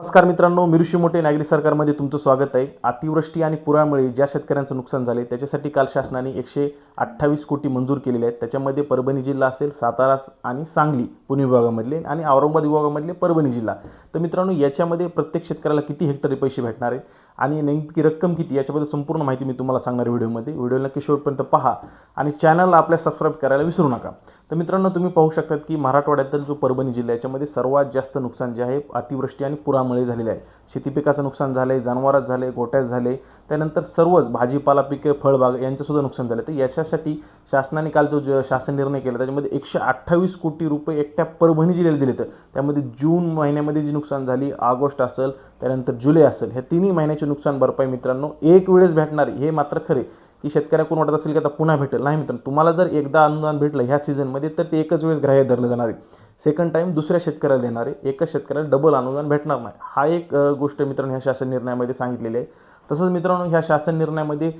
नमस्कार मित्रांनो मिरुशी मोठे नागरी सरकारमध्ये तुमचं स्वागत आहे. अतिवृष्टी आणि पुरामुळे ज्या शेतकऱ्यांचं नुकसान झाले त्याच्यासाठी काल शासनाने एकशे अठ्ठावीस कोटी मंजूर केलेले आहेत. त्याच्यामध्ये परभणी जिल्हा असेल सातारा आणि सांगली पुणे विभागामधले आणि औरंगाबाद विभागामधले परभणी जिल्हा. तर मित्रांनो याच्यामध्ये प्रत्येक शेतकऱ्याला किती हेक्टरी पैसे भेटणार आहेत आणि नेमकी रक्कम किती याच्याबद्दल संपूर्ण माहिती मी तुम्हाला सांगणार व्हिडिओमध्ये. व्हिडिओ नक्की शेवटपर्यंत पहा आणि चॅनलला आपल्या सबस्क्राईब करायला विसरू नका. तर मित्रांनो तुम्ही पाहू शकतात की मराठवाड्यातील जो परभणी जिल्हा आहे, याच्यामध्ये सर्वात जास्त नुकसान जे आहे अतिवृष्टी आणि पुरामुळे झालेलं आहे. शेती पिकाचं नुकसान झालं आहे जनावरात झाले गोट्यात झाले त्यानंतर सर्वच भाजीपाला पिके फळबाग यांचंसुद्धा नुकसान झालं तर याच्यासाठी शासनाने काल जो ज- शासन निर्णय केला त्याच्यामध्ये एकशे अठ्ठावीस कोटी रुपये एकट्या परभणी जिल्ह्याला दिले तर. त्यामध्ये जून महिन्यामध्ये जी नुकसान झाली ऑगस्ट असेल त्यानंतर जुलै असेल ह्या तिन्ही महिन्याचे नुकसान भरपाई मित्रांनो एक वेळेस भेटणार हे मात्र खरे की शेतकऱ्याकडून वाटत असेल की आता पुन्हा भेटेल? नाही मित्रांनो तुम्हाला जर एकदा अनुदान भेटलं ह्या सीझनमध्ये तर ते एकच वेळेस ग्राह्य धरलं जाणार आहे. सेकंड टाईम दुसऱ्या शेतकऱ्याला देणार आहे. एकाच शेतकऱ्याला डबल अनुदान भेटणार नाही. हा एक गोष्ट मित्रांनो ह्या शासन निर्णयामध्ये सांगितलेली आहे. तसंच मित्रांनो ह्या शासन निर्णयामध्ये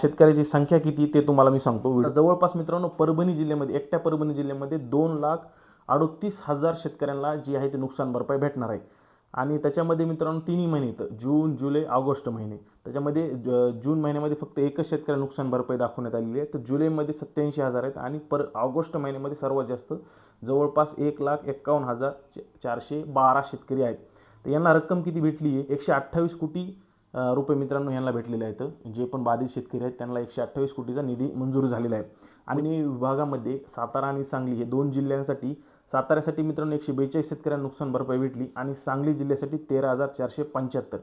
शेतकऱ्याची संख्या किती ते तुम्हाला मी सांगतो. जवळपास मित्रांनो परभणी जिल्ह्यामध्ये एकट्या परभणी जिल्ह्यामध्ये दोन लाख अडोतीस हजार शेतकऱ्यांना जी आहे ते नुकसान भरपाई भेटणार आहे. आणि त्याच्यामध्ये मित्रांनो तिन्ही महिने येतं जून जुलै ऑगस्ट महिने. त्याच्यामध्ये ज- जून महिन्यामध्ये फक्त एकच शेतकऱ्याला नुकसान भरपाई दाखवण्यात आलेली आहे. तर जुलैमध्ये सत्याऐंशी हजार आहेत आणि पर ऑगस्ट महिन्यामध्ये सर्वात जास्त जवळपास एक लाख एक्कावन्न हजार चारशे बारा शेतकरी आहेत. तर यांना रक्कम किती भेटली आहे? एकशे अठ्ठावीस कोटी रुपये मित्रांनो यांना भेटलेले आहेत. जे पण बाधित शेतकरी आहेत त्यांना एकशे अठ्ठावीस कोटीचा निधी मंजूर झालेला आहे. आणि विभागामध्ये सातारा आणि सांगली हे दोन जिल्ह्यांसाठी साताऱ्यासाठी मित्रांनो एकशे बेचाळीस शेतकऱ्यांना नुकसान भरपाई भेटली आणि सांगली जिल्ह्यासाठी तेरा हजार चारशे पंच्याहत्तर.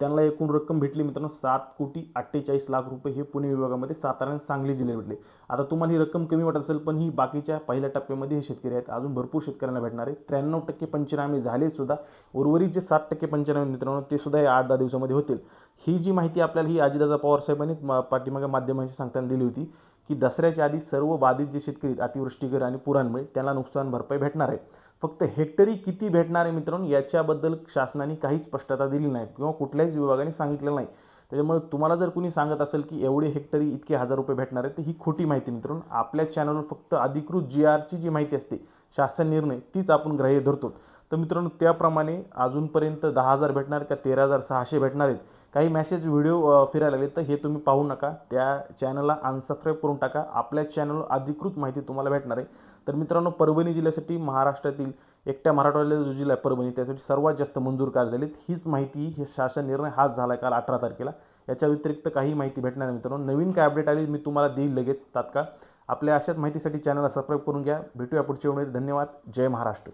त्यांना एकूण रक्कम भेटली मित्रांनो सात कोटी अठ्ठेचाळीस लाख रुपये हे पुणे विभागामध्ये सातारा आणि सांगली जिल्ह्यात भेटले. आता तुम्हाला ही रक्कम कमी वाटत असेल पण ही बाकीच्या पहिल्या टप्प्यामध्ये हे शेतकरी आहेत. अजून भरपूर शेतकऱ्यांना भेटणार आहे. त्र्याण्णव टक्के पंचनामे झाले सुद्धा. उर्वरित जे सात टक्के पंचनामे मित्रांनो ते सुद्धा या आठ दहा दिवसामध्ये होतील. ही जी माहिती आपल्याला ही अजितदादा पवार साहेबांनी पाठीमागे माध्यमांशी सांगताना दिली होती की दसऱ्याच्या आधी सर्व बाधित जे शेतकरी आहेत, अतिवृष्टीगर आणि पुरांमुळे त्यांना नुकसान भरपाई भेटणार आहे. फक्त हेक्टरी किती भेटणार आहे मित्रांनो याच्याबद्दल शासनाने काहीच स्पष्टता दिली नाही किंवा कुठल्याच विभागाने सांगितलेलं नाही. त्याच्यामुळे तुम्हाला जर कुणी सांगत असेल की एवढे हेक्टरी इतके हजार रुपये भेटणार आहेत तर ही खोटी माहिती मित्रांनो. आपल्या चॅनलवर फक्त अधिकृत जी आरची जी माहिती असते शासन निर्णय तीच आपण ग्राह्य धरतो. तर मित्रांनो त्याप्रमाणे अजूनपर्यंत दहा हजार भेटणार का तेरा हजार सहाशे भेटणार आहेत? काही मॅसेज व्हिडिओ फिरायला लागले तर हे तुम्ही पाहू नका. त्या चॅनलला अनसबस्क्राईब करून टाका. आपल्या चॅनलवर अधिकृत माहिती तुम्हाला भेटणार आहे. तर मित्रांनो परभणी जिल्ह्यासाठी महाराष्ट्रातील एकट्या मराठवाड्याला जो जिल्हा आहे परभणी त्यासाठी सर्वात जास्त मंजूर कार्य झालेत. हीच माहिती हे शासन निर्णय हाच झाला आहे काल अठरा तारखेला. याच्या व्यतिरिक्त काही माहिती भेटणार नाही मित्रांनो. नवीन काय अपडेट आली मी तुम्हाला देईल लगेच तात्काळ. आपल्या अशाच माहितीसाठी चॅनलला सबस्क्राईब करून घ्या. भेटूया पुढच्या वेळी धन्यवाद. जय महाराष्ट्र.